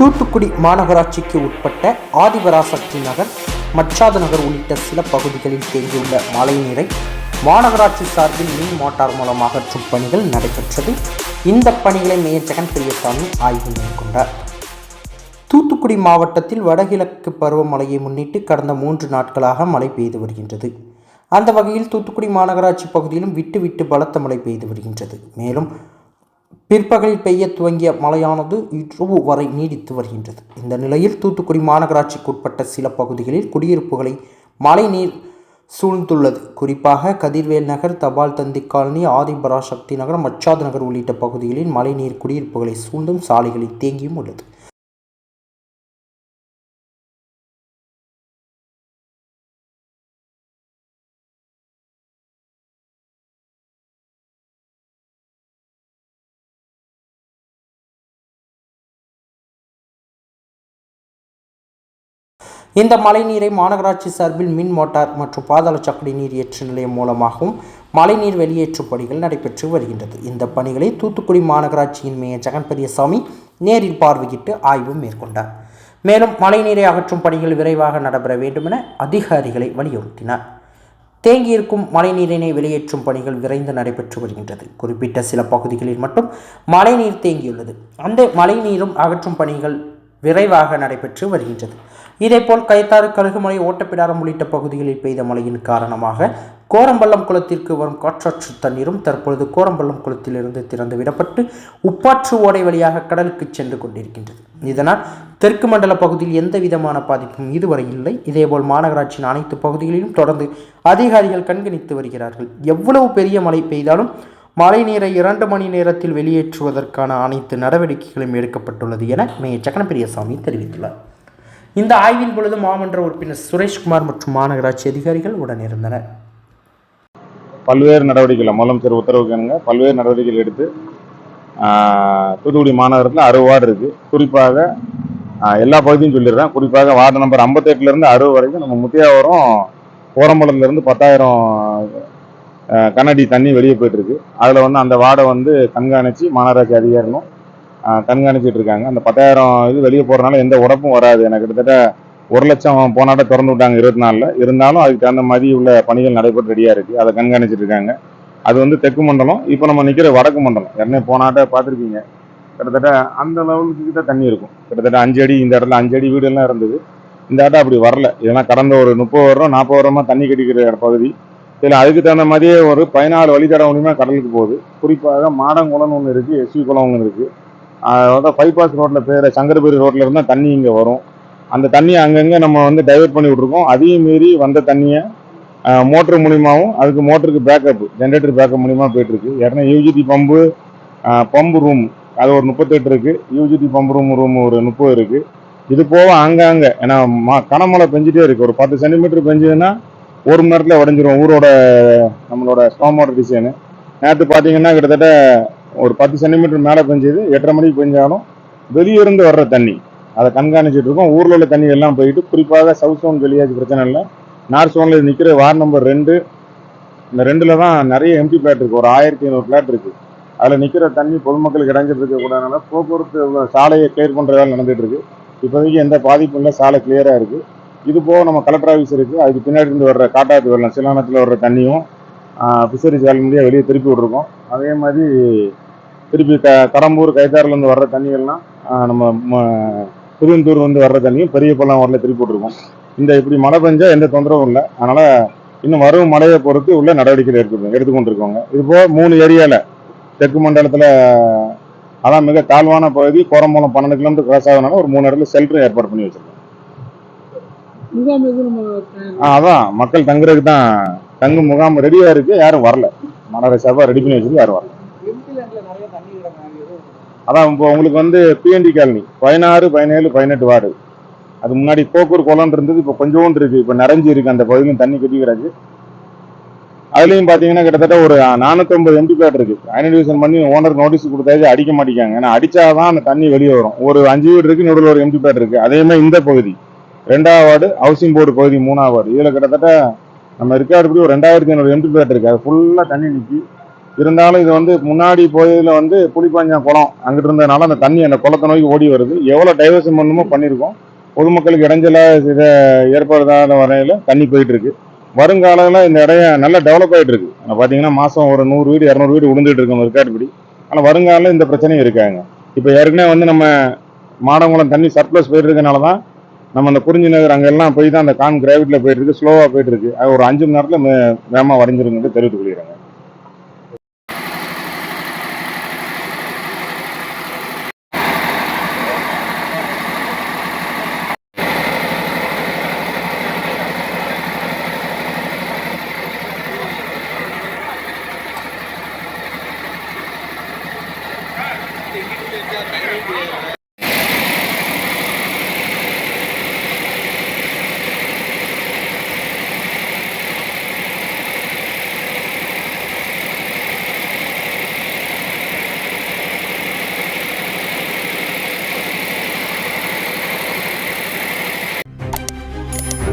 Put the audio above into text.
தூத்துக்குடி மாநகராட்சிக்கு உட்பட்ட ஆதிபராசக்தி நகர் மச்சாத நகர் உள்ளிட்ட சில பகுதிகளில் தேங்கியுள்ள மழைநீரை மாநகராட்சி சார்பில் மின் மோட்டார் மூலம் அகற்றும் பணிகள் நடைபெற்றது. இந்த பணிகளை மேயர் ஜெகன் பெரியசாமி ஆய்வு மேற்கொண்டார். தூத்துக்குடி மாவட்டத்தில் வடகிழக்கு பருவமழையை முன்னிட்டு கடந்த மூன்று நாட்களாக மழை பெய்து வருகின்றது. அந்த வகையில் தூத்துக்குடி மாநகராட்சி பகுதியிலும் விட்டு விட்டு பலத்த மழை பெய்து வருகின்றது. மேலும் பிற்பகலில் பெய்ய துவங்கிய மழையானது இரவு வரை நீடித்து வருகின்றது. இந்த நிலையில் தூத்துக்குடி மாநகராட்சிக்கு உட்பட்ட சில பகுதிகளில் குடியிருப்புகளை மழைநீர் சூழ்ந்துள்ளது. குறிப்பாக கதிர்வேல் நகர் தபால் தந்தி காலனி ஆதிபராசக்தி நகர் மச்சாத் நகர் உள்ளிட்ட பகுதிகளில் மழைநீர் குடியிருப்புகளை சூழ்ந்தும் சாலைகளில் தேங்கியும் உள்ளது. இந்த மழைநீரை மாநகராட்சி சார்பில் மின் மோட்டார் மற்றும் பாதாள சாக்கடை நீர் ஏற்று நிலையம் மூலமாகவும் மழைநீர் வெளியேற்றும் பணிகள் நடைபெற்று வருகின்றது. இந்த பணிகளை தூத்துக்குடி மாநகராட்சியின் மேயர் ஜெகன் பெரியசாமி நேரில் பார்வையிட்டு ஆய்வு மேற்கொண்டார். மேலும் மழைநீரை அகற்றும் பணிகள் விரைவாக நடைபெற வேண்டுமென அதிகாரிகளை வலியுறுத்தினார். தேங்கியிருக்கும் மழைநீரினை வெளியேற்றும் பணிகள் விரைந்து நடைபெற்று வருகின்றது. குறிப்பிட்ட சில பகுதிகளில் மட்டும் மழைநீர் தேங்கியுள்ளது. அந்த மழைநீரும் அகற்றும் பணிகள் விரைவாக நடைபெற்று வருகின்றது. இதேபோல் கைத்தாறு கழுகுமலை ஓட்டப்பிடாரம் உள்ளிட்ட பகுதிகளில் பெய்த மழையின் காரணமாக கோரம்பள்ளம் குளத்திற்கு வரும் காற்றாற்று தண்ணீரும் தற்பொழுது கோரம்பள்ளம் குளத்திலிருந்து திறந்து விடப்பட்டு உப்பாற்று ஓடை வழியாக கடலுக்கு சென்று கொண்டிருக்கின்றது. இதனால் தெற்கு மண்டல பகுதியில் எந்த விதமான பாதிப்பும் இதுவரை இல்லை. இதேபோல் மாநகராட்சியின் அனைத்து பகுதிகளிலும் தொடர்ந்து அதிகாரிகள் கண்காணித்து வருகிறார்கள். எவ்வளவு பெரிய மழை பெய்தாலும் மழை நீரை இரண்டு மணி நேரத்தில் வெளியேற்றுவதற்கான அனைத்து நடவடிக்கைகளும் எடுக்கப்பட்டுள்ளது என மேயர் ஜெகனபிரியசாமி தெரிவித்துள்ளார். இந்த ஆய்வின் பொழுது மாமன்ற உறுப்பினர் சுரேஷ்குமார் மற்றும் மாநகராட்சி அதிகாரிகள் உடனிருந்தனர். பல்வேறு நடவடிக்கைகள் முதலமைச்சர் உத்தரவுக்கு என்னங்க பல்வேறு நடவடிக்கைகள் எடுத்து தூத்துக்குடி மாநகரத்தில் அறுபது வார்டு இருக்குது குறிப்பாக எல்லா பகுதியும் சொல்லிடுறேன். குறிப்பாக வார்டு நம்பர் 58 இருந்து அறுபது வரைக்கும் நம்ம முத்தியாவரம் கோரம்பலத்துலேருந்து பத்தாயிரம் கண்ணடி தண்ணி வெளியே போயிட்டுருக்கு அதில் வந்து அந்த வார்டை வந்து கண்காணித்து மாநகராட்சி அதிகாரிகளும் கண்காணிச்சிட்டு இருக்காங்க அந்த பத்தாயிரம் இது வெளியே போகிறனால எந்த உடப்பும் வராது. எனக்கு கிட்டத்தட்ட ஒரு லட்சம் போனாட்ட திறந்து விட்டாங்க இருபத்தி நாலில் இருந்தாலும் அதுக்கு தகுந்த மாதிரி உள்ள பணிகள் நடைபெற்று ரெடியாக இருக்குது அதை கண்காணிச்சிட்டு இருக்காங்க அது வந்து தெற்கு மண்டலம் இப்போ நம்ம நிற்கிற வடக்கு மண்டலம். ஏற்கனவே போனாட்ட பார்த்துருக்கீங்க கிட்டத்தட்ட அந்த லெவலுக்கு கிட்ட தண்ணி இருக்கும். கிட்டத்தட்ட அஞ்சு அடி இந்த இடத்துல அஞ்சு அடி வீடெல்லாம் இருந்தது. இந்த ஆட்டம் அப்படி வரல. ஏன்னா கடந்த ஒரு முப்பது வருடம் நாற்பது வருடமா தண்ணி கட்டிக்கிற பகுதி. இதில் அதுக்கு தகுந்த மாதிரியே ஒரு பதினாலு வழித்தடம் மூலியமாக கடலுக்கு போகுது. குறிப்பாக மாடங்குளம்னு ஒன்று இருக்குது எஸ்வி குளம் ஒன்று இருக்குது அதாவது பைபாஸ் ரோட்டில் பேர் சங்கரபேரி ரோட்டில் இருந்தால் தண்ணி இங்கே வரும். அந்த தண்ணியை அங்கங்கே நம்ம வந்து டைவர்ட் பண்ணி விட்ருக்கோம் அதையும் மீறி வந்த தண்ணியை மோட்ரு மூலியமாகவும் அதுக்கு மோட்டருக்கு பேக்கப் ஜென்ரேட்டர் பேக்கப் மூலிமா போயிட்டுருக்கு. ஏன்னா யூஜிடி பம்பு பம்பு ரூம் அது ஒரு முப்பத்தெட்டு இருக்குது யூஜிடி பம்பு ரூம் ரூம் ஒரு முப்பது இருக்குது இது போக அங்கங்கே ஏன்னா ம- கனமழை பெஞ்சிட்டே இருக்குது ஒரு பத்து சென்டிமீட்டர் பெஞ்சதுன்னா ஒரு மணி நேரத்தில் உடஞ்சிரும். ஊரோட நம்மளோட ஸ்டோமோட வாட்டர் டிசைனு நேற்று பார்த்தீங்கன்னா கிட்டத்தட்ட ஒரு பத்து சென்டிமீட்டர் மேலே பெஞ்சது எட்டரை மணிக்கு பெஞ்சாலும் வெளியிருந்து வர்ற தண்ணி. அதை கண்காணிச்சுட்டு இருக்கோம். ஊரில் உள்ள தண்ணி எல்லாம் போயிட்டு குறிப்பாக சவுத் சோன் வெளியாச்சு பிரச்சனை இல்லை. நார்த் சோனில் நிற்கிற வார்டு நம்பர் ரெண்டு இந்த ரெண்டில் தான் நிறைய எம்டி பிளாட் இருக்குது ஒரு ஆயிரத்தி ஐநூறு பிளாட் இருக்குது அதில் நிற்கிற தண்ணி பொதுமக்களுக்கு இடைஞ்சிட்டு இருக்கக்கூடாதுனால போக்குவரத்து சாலையை கிளியர் பண்ணுற வேலை நடந்துகிட்டு இருக்குது இப்போதைக்கு எந்த பாதிப்பும் இல்லை. சாலை கிளியராக இருக்குது இது போக நம்ம கலெக்டர் ஆஃபீஸ் இருக்குது அதுக்கு பின்னாடி இருந்து வர்ற காட்டாத்து வெள்ளம் சிலானத்தில் வர்ற தண்ணியும் ஃபிஷரிஸ் வேலை முடியாது வெளியே திருப்பி விட்ருக்கோம் அதே மாதிரி திருப்பி க கடம்பூர் கைத்தாறுலேருந்து வர்ற தண்ணியெல்லாம் ஆஹ் நம்ம புதுந்தூர் வந்து வர்ற தண்ணியும் பெரிய பள்ளம் வரல திருப்பி விட்ருக்கோம் இந்த இப்படி மழை பெஞ்சா எந்த தொந்தரவும் இல்லை. அதனால இன்னும் வரும் மழையை பொறுத்து உள்ள நடவடிக்கைகள் எடுத்து எடுத்துக்கொண்டிருக்கோங்க. இது போக மூணு ஏரியால தெற்கு மண்டலத்துல அதான் மிக தாழ்வான பகுதி கோரம்பலம் பன்னெண்டு கிலோமீட்டர் கிராஸ் ஆகுதுனால ஒரு மூணு இடத்துல ஷெல்டர் ஏற்பாடு பண்ணி வச்சிருக்கோம். அதான். மக்கள் தங்குறதுக்கு தான் தங்கும் முகாம் ரெடியா இருக்கு. யாரும் வரல. மணரை சாப்பா ரெடி பண்ணி வச்சுட்டு யாரும் அதான் இப்போ உங்களுக்கு வந்து பிஎன்டி காலனி பதினாறு பதினேழு பதினெட்டு வார்டு. அது முன்னாடி கோக்கூர் குளம் இருந்தது இப்போ கொஞ்சோண்டு இருக்கு. இப்போ நிறைஞ்சு இருக்கு அந்த பகுதியிலும் தண்ணி கட்டி கிடக்கு. அதுலயும் பாத்தீங்கன்னா கிட்டத்தட்ட ஒரு நானூற்றம்பது எம்பி பேட் இருக்கு. ஐடென்டிஃபிகேஷன் பண்ணி ஓனர் நோட்டீஸ் கொடுத்தாச்சு அடிக்க மாட்டேங்காங்க ஏன்னா அடிச்சாதான் அந்த தண்ணி வெளியே வரும். ஒரு அஞ்சு வீடு இருக்கு நடுவில் ஒரு எம்பி பேட் இருக்கு. அதே மாதிரி இந்த பகுதி ரெண்டாவது வார்டு ஹவுசிங் போர்டு பகுதி மூணாவது வார்டு. இதில் கிட்டத்தட்ட நம்ம இருக்காருப்படி ஒரு ரெண்டாயிரத்தி ஐநூறு எம்பி பேட் இருக்கு. அது ஃபுல்லாக தண்ணி நிற்கி இருந்தாலும் இது வந்து முன்னாடி போயதில் வந்து புளிப்பாஞ்சான் குளம் அங்கிட்டு இருந்ததுனால அந்த தண்ணி அந்த குளத்தை நோக்கி ஓடி வருது. எவ்வளோ டைவர்ஷன் பண்ணணுமோ பண்ணியிருக்கோம் பொதுமக்களுக்கு இடைஞ்சலாக இதை ஏற்படுத்தாத வரையில் தண்ணி போயிட்டு இருக்கு. வருங்காலத்தில் இந்த இடம் நல்லா டெவலப் ஆகிட்டு இருக்கு. பார்த்தீங்கன்னா மாதம் ஒரு நூறு வீடு இரநூறு வீடு விழுந்துட்டு இருக்கோம் ரெக்கார்டு ஆனால் வருங்காலம் இந்த பிரச்சனையும் இருக்காங்க. இப்போ ஏற்கனவே வந்து நம்ம மாடங்குளம் தண்ணி சர்ப்ளஸ் போயிட்டு இருக்கனால தான் நம்ம அந்த குறிஞ்சி நகர் அங்கெல்லாம் போய் தான் அந்த கான் கிராவிட்ல போயிட்டு இருக்கு ஸ்லோவாக போயிட்டு இருக்கு அது ஒரு அஞ்சு மணி நேரத்தில் வேகமாக வரைஞ்சிருங்க தெரிவித்துக் கொள்கிறேங்க.